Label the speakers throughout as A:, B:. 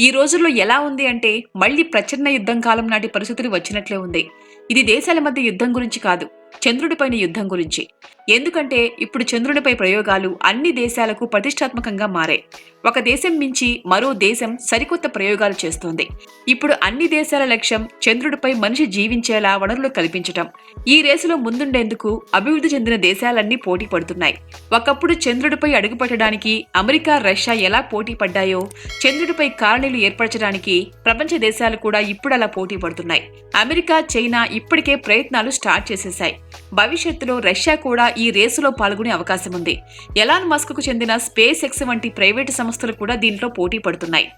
A: ఈ రోజుల్లో ఎలా ఉంది అంటే మళ్ళీ ప్రచన్న యుద్ధం కాలం నాటి పరిస్థితులు వచ్చినట్లే ఉంది. ఇది దేశాల మధ్య యుద్ధం గురించి కాదు. చంద్రుడిపైన యుద్ధం గురించి. ఎందుకంటే ఇప్పుడు చంద్రుడిపై ప్రయోగాలు అన్ని దేశాలకు ప్రతిష్టాత్మకంగా మారాయి. ఒక దేశం మించి మరో దేశం సరికొత్త ప్రయోగాలు చేస్తోంది. ఇప్పుడు అన్ని దేశాల లక్ష్యం చంద్రుడిపై మనిషి జీవించేలా వనరులు కల్పించటం. ఈ రేసులో ముందుండేందుకు అభివృద్ధి చెందిన దేశాలన్నీ పోటీ పడుతున్నాయి. ఒకప్పుడు చంద్రుడిపై అడుగుపెట్టడానికి అమెరికా రష్యా ఎలా పోటీ పడ్డాయో చంద్రుడిపై కాలనీలు ఏర్పరచడానికి ప్రపంచ దేశాలు కూడా ఇప్పుడు అలా పోటీ పడుతున్నాయి. అమెరికా చైనా ఇప్పటికే ప్రయత్నాలు స్టార్ట్ చేసేశాయి. భవిష్యత్తులో రష్యా కూడా ఈ రేసులో పాల్గొనే అవకాశం ఉంది. ఎలాన్ మస్క్కు చెందిన స్పేస్ ఎక్స్ వంటి ప్రైవేటు సంస్థలు కూడా దీంట్లో పోటీ పడుతున్నాయి.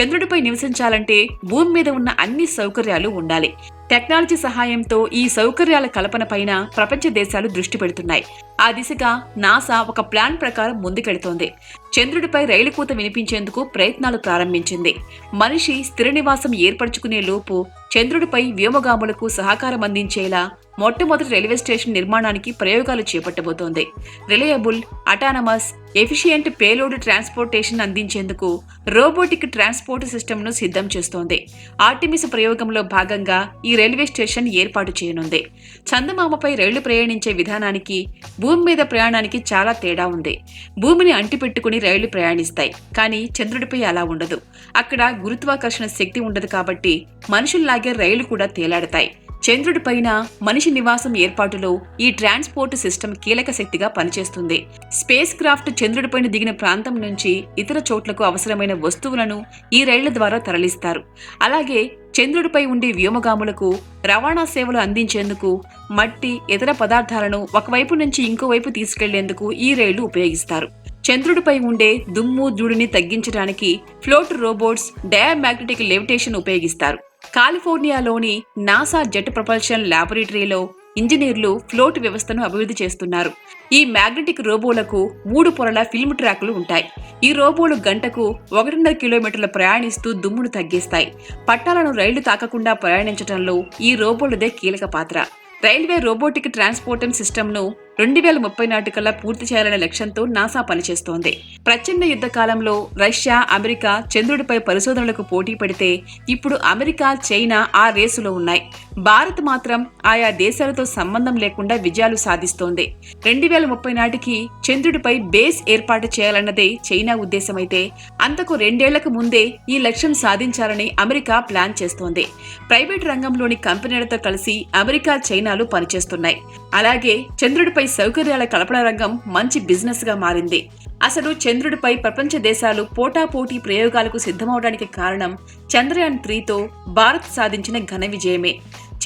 A: చంద్రుడిపై నివసించాలంటే భూమి మీద ఉన్న అన్ని సౌకర్యాలు ఉండాలి. టెక్నాలజీ సహాయంతో ఈ సౌకర్యాల కల్పన పైన ప్రపంచ దేశాలు దృష్టి పెడుతున్నాయి. ఆ దిశగా నాసా ఒక ప్లాన్ ప్రకారం ముందుకెడుతోంది చంద్రుడిపై రైలు కూత వినిపించేందుకు ప్రయత్నాలు ప్రారంభించింది. మనిషి స్థిర నివాసం ఏర్పరచుకునే లోపు చంద్రుడిపై వ్యోమగాములకు సహకారం అందించేలా మొట్టమొదటి రైల్వే స్టేషన్ నిర్మాణానికి ప్రయోగాలు చేపట్టబోతోంది. Reliable autonomous efficient payload transportation అందించేందుకు రోబోటిక్ ట్రాన్స్పోర్ట్ సిస్టమ్ను సిద్ధం చేస్తోంది. ఆర్టిమిస్ ప్రయోగంలో భాగంగా ఈ రైల్వే స్టేషన్ ఏర్పాటు చేయనుంది. చందమామపై రైళ్ళు ప్రయాణించే విధానానికి భూమి మీద ప్రయాణానికి చాలా తేడా ఉంది. భూమిని అంటిపెట్టుకుని రైళ్ళు ప్రయాణిస్తాయి కానీ చంద్రుడిపై అలా ఉండదు. అక్కడ గురుత్వాకర్షణ శక్తి ఉండదు కాబట్టి మనుషుల్లాగే రైళ్ళు కూడా తేలాడతాయి. చంద్రుడి పైన మనిషి నివాసం ఏర్పాటులో ఈ ట్రాన్స్పోర్ట్ సిస్టమ్ కీలక శక్తిగా పనిచేస్తుంది. స్పేస్ క్రాఫ్ట్ చంద్రుడిపైన దిగిన ప్రాంతం నుంచి ఇతర చోట్లకు అవసరమైన వస్తువులను ఈ రైళ్ళ ద్వారా తరలిస్తారు. అలాగే చంద్రుడిపై ఉండే వ్యోమగాములకు రవాణా సేవలు అందించేందుకు మట్టి ఇతర పదార్థాలను ఒకవైపు నుంచి ఇంకోవైపు తీసుకెళ్ళేందుకు ఈ రైళ్ళు ఉపయోగిస్తారు. చంద్రుడిపై ఉండే దుమ్ము ధూళిని తగ్గించడానికి ఫ్లోట్ రోబోట్స్ డయామాగ్నెటిక్ లెవిటేషన్ ఉపయోగిస్తారు. కాలిఫోర్నియాలోని నాసా జెట్ ప్రపల్షన్ ల్యాబొరేటరీలో ఇంజనీర్లు ఫ్లోట్ వ్యవస్థను అభివృద్ధి చేస్తున్నారు. ఈ మ్యాగ్నెటిక్ రోబోలకు మూడు పొరల ఫిల్మ్ ట్రాక్లు ఉంటాయి. ఈ రోబోలు గంటకు ఒకటిన్నర కిలోమీటర్ల ప్రయాణిస్తూ దుమ్మును తగ్గిస్తాయి. పట్టాలను రైళ్ళు తాకకుండా ప్రయాణించడంలో ఈ రోబోలదే కీలక పాత్ర. రైల్వే రోబోటిక్ ట్రాన్స్పోర్టన్ సిస్టమ్ను రెండు వేల ముప్పై నాటికల్లా పూర్తి చేయాలనే లక్ష్యంతో నాసా పనిచేస్తోంది. ప్రచండ యుద్ధ కాలంలో రష్యా అమెరికా చంద్రుడిపై పరిశోధనలకు పోటీ పడితే ఇప్పుడు అమెరికా చైనా ఆ రేసులో ఉన్నాయి. భారత్ మాత్రం ఆయా దేశాలతో సంబంధం లేకుండా విజయాలు సాధిస్తోంది. రెండు వేల ముప్పై నాటికి చంద్రుడిపై బేస్ ఏర్పాటు చేయాలన్నదే చైనా ఉద్దేశమైతే అంతకు రెండేళ్ళకు ముందే ఈ లక్ష్యం సాధించాలని అమెరికా ప్లాన్ చేస్తోంది. ప్రైవేట్ రంగంలోని కంపెనీలతో కలిసి అమెరికా చైనాలు పనిచేస్తున్నాయి. అలాగే చంద్రుడిపై సౌకర్యాల కల్పన రంగం మంచి బిజినెస్గా మారింది. అసలు చంద్రుడిపై ప్రపంచ దేశాలు పోటాపోటీ ప్రయోగాలకు సిద్ధమవడానికి కారణం చంద్రయాన్ త్రీతో భారత్ సాధించిన ఘన విజయమే.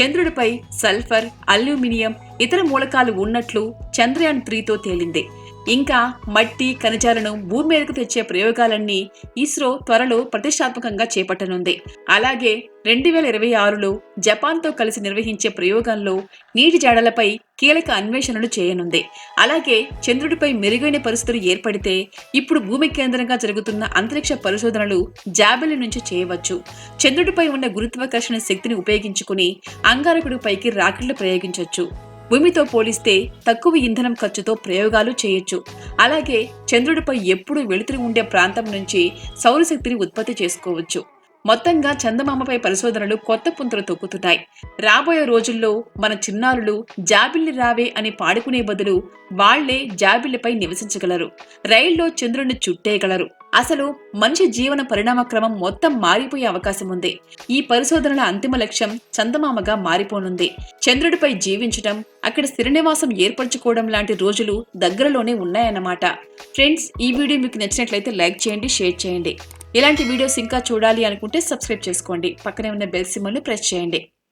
A: చంద్రుడిపై సల్ఫర్ అల్యూమినియం ఇతర మూలకాలు ఉన్నట్లు చంద్రయాన్ త్రీతో తేలింది. ఇంకా మట్టి ఖనిజాలను భూమి మీదకు తెచ్చే ప్రయోగాలన్నీ ఇస్రో త్వరలో ప్రతిష్టాత్మకంగా చేపట్టనుంది. అలాగే రెండు వేల ఇరవై ఆరులో జపాన్తో కలిసి నిర్వహించే ప్రయోగంలో నీటి జాడలపై కీలక అన్వేషణలు చేయనుంది. అలాగే చంద్రుడిపై మెరుగైన పరిస్థితులు ఏర్పడితే ఇప్పుడు భూమి కేంద్రంగా జరుగుతున్న అంతరిక్ష పరిశోధనలు జాబెలి నుంచి చేయవచ్చు. చంద్రుడిపై ఉన్న గురుత్వాకర్షణ శక్తిని ఉపయోగించుకుని అంగారకుడి పైకి రాకెట్లు ప్రయోగించవచ్చు భూమితో పోలిస్తే తక్కువ ఇంధనం ఖర్చుతో ప్రయోగాలు చేయొచ్చు. అలాగే చంద్రుడిపై ఎప్పుడూ వెలుతురు ఉండే ప్రాంతం నుంచి సౌరశక్తిని ఉత్పత్తి చేసుకోవచ్చు. మొత్తంగా చందమామపై పరిశోధనలు కొత్త పుంతలు తొక్కుతున్నాయి. రాబోయే రోజుల్లో మన చిన్నారులు జాబిల్లి రావే అని పాడుకునే బదులు వాళ్ళే జాబిల్లిపై నివసించగలరు. రైల్లో చంద్రుడిని చుట్టేయగలరు. అసలు మనిషి జీవన పరిణామ క్రమం మొత్తం మారిపోయే అవకాశం ఉంది. ఈ పరిశోధనల అంతిమ లక్ష్యం చందమామగా మారిపోనుంది. చంద్రుడిపై జీవించటం అక్కడ స్థిరనివాసం ఏర్పరచుకోవడం లాంటి రోజులు దగ్గరలోనే ఉన్నాయన్నమాట. ఫ్రెండ్స్ ఈ వీడియో మీకు నచ్చినట్లయితే లైక్ చేయండి షేర్ చేయండి. ఇలాంటి వీడియోస్ ఇంకా చూడాలి అనుకుంటే సబ్స్క్రైబ్ చేసుకోండి. పక్కనే ఉన్న బెల్ సిమ్మల్ని ప్రెస్ చేయండి.